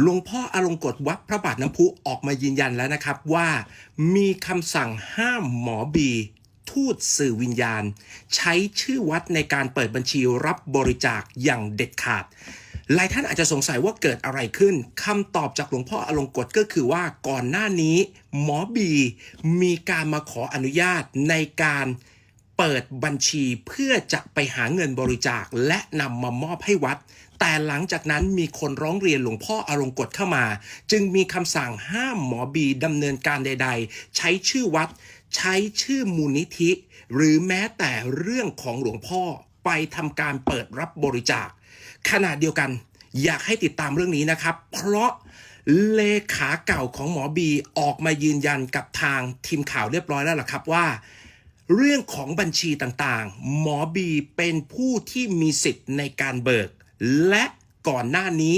หลวงพ่ออลงกฎวัดพระบาทน้ำพุออกมายืนยันแล้วนะครับว่า มีคำสั่งห้ามหมอบี ทูตสื่อวิญญาณ ใช้ชื่อวัดในการเปิดบัญชีรับบริจาคอย่างเด็ดขาด หลายท่านอาจจะสงสัยว่าเกิดอะไรขึ้นคำตอบจากหลวงพ่ออลงกฎก็คือว่าก่อนหน้านี้ หมอบี มีการมาขออนุญาตในการ เปิดบัญชีเพื่อจะไปหาเงินบริจาคและนำมามอบให้วัด แต่หลังจากนั้นมีคนร้องเรียนหลวงพ่ออลงกฎเข้ามา จึงมีคำสั่งห้ามหมอบีดำเนินการใด ๆ ใช้ชื่อวัด ใช้ชื่อมูลนิธิ หรือแม้แต่เรื่องของหลวงพ่อไปทำการเปิดรับบริจาค ขณะเดียวกันอยากให้ติดตามเรื่องนี้นะครับ เพราะเลขาเก่าของหมอบีออกมายืนยันกับทางทีมข่าวเรียบร้อยแล้วล่ะครับว่า เรื่องของบัญชีต่างๆ หมอบีเป็นผู้ที่มีสิทธิ์ในการเบิก และก่อนหน้านี้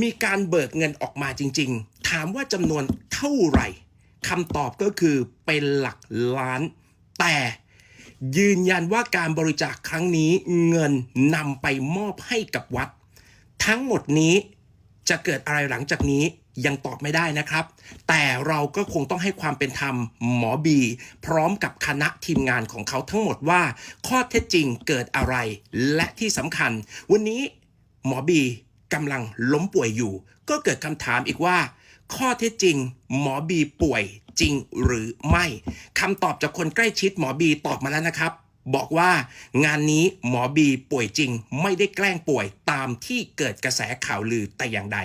มีการเบิกเงินออกมาจริง ๆ ถามว่าจำนวนเท่าไหร่คำตอบก็คือเป็นหลักล้าน แต่ยืนยันว่าการบริจาคครั้งนี้เงินนำไปมอบให้กับวัด ทั้งหมดนี้จะเกิดอะไรหลังจากนี้ ยังตอบไม่ได้นะครับ แต่เราก็คงต้องให้ความเป็นธรรมหมอบี พร้อมกับคณะทีมงานของเขาทั้งหมดว่า ข้อเท็จจริงเกิดอะไร และที่สำคัญ วันนี้หมอบีกำลังล้มป่วยอยู่ ก็เกิดคำถามอีกว่า ข้อเท็จจริง หมอบีป่วยจริงหรือไม่คำตอบจากคนใกล้ชิดหมอบีตอบมาแล้วนะครับบอกว่างานนี้หมอบีป่วยจริง ไม่ได้แกล้งป่วยตามที่เกิดกระแสข่าวลือแต่อย่างใด